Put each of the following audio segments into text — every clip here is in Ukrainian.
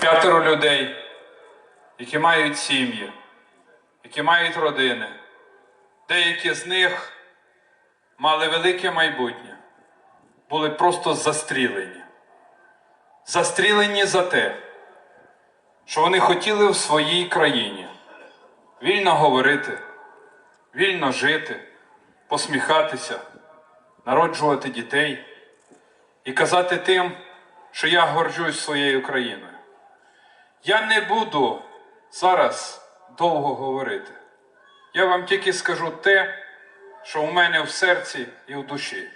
п'ятеро людей, які мають сім'ї, які мають родини. Деякі з них мали велике майбутнє, були просто застрілені. Застрілені за те, що вони хотіли в своїй країні вільно говорити, вільно жити, посміхатися, народжувати дітей і казати тим, що я горджусь своєю країною. Я не буду зараз довго говорити. Я вам тільки скажу те, що у мене в серці і в душі.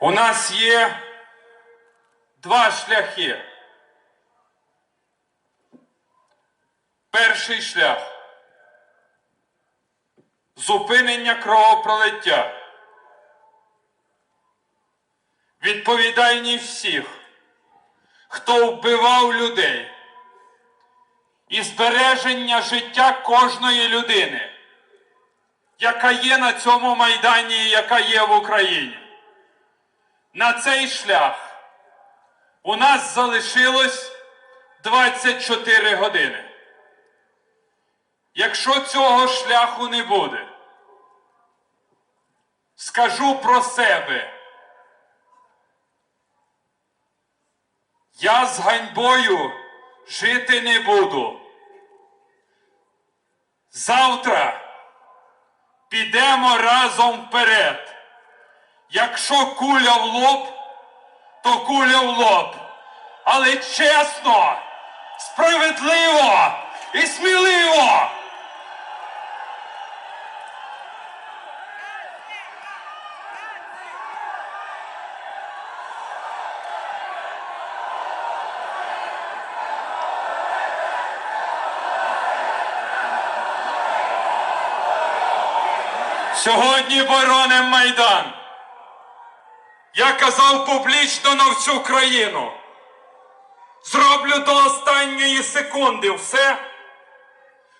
У нас є два шляхи. Перший шлях зупинення кровопролиття. Відповідальність всіх, хто вбивав людей і збереження життя кожної людини, яка є на цьому майдані яка є в Україні. На цей шлях у нас залишилось 24 години. Якщо цього шляху не буде, скажу про себе. Я з ганьбою жити не буду. Завтра підемо разом вперед. Якщо куля в лоб, то куля в лоб. Але чесно, справедливо і сміливо. Сьогодні бороним Майдан. Я казав публічно на всю країну. Зроблю до останньої секунди все,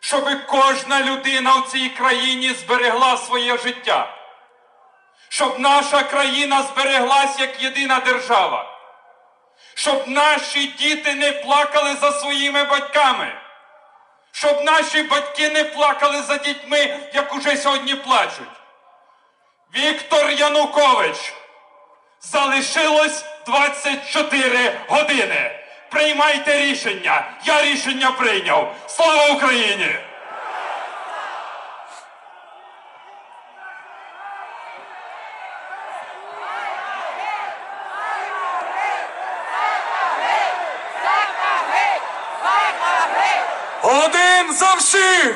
щоб кожна людина в цій країні зберегла своє життя. Щоб наша країна збереглась як єдина держава. Щоб наші діти не плакали за своїми батьками. Щоб наші батьки не плакали за дітьми, як уже сьогодні плачуть. Віктор Янукович. Залишилось 24 години. Приймайте рішення. Я рішення прийняв. Слава Україні! За всіх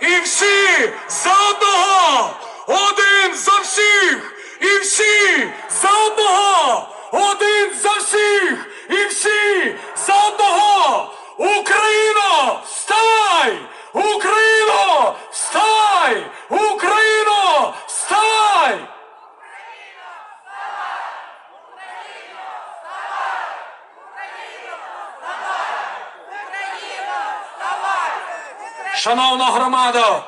і всі за одного. Один за всіх і всі за одного. Один за всіх і всі за одного. Україно, вставай! Україно, вставай! Україно, вставай! Шановна громада!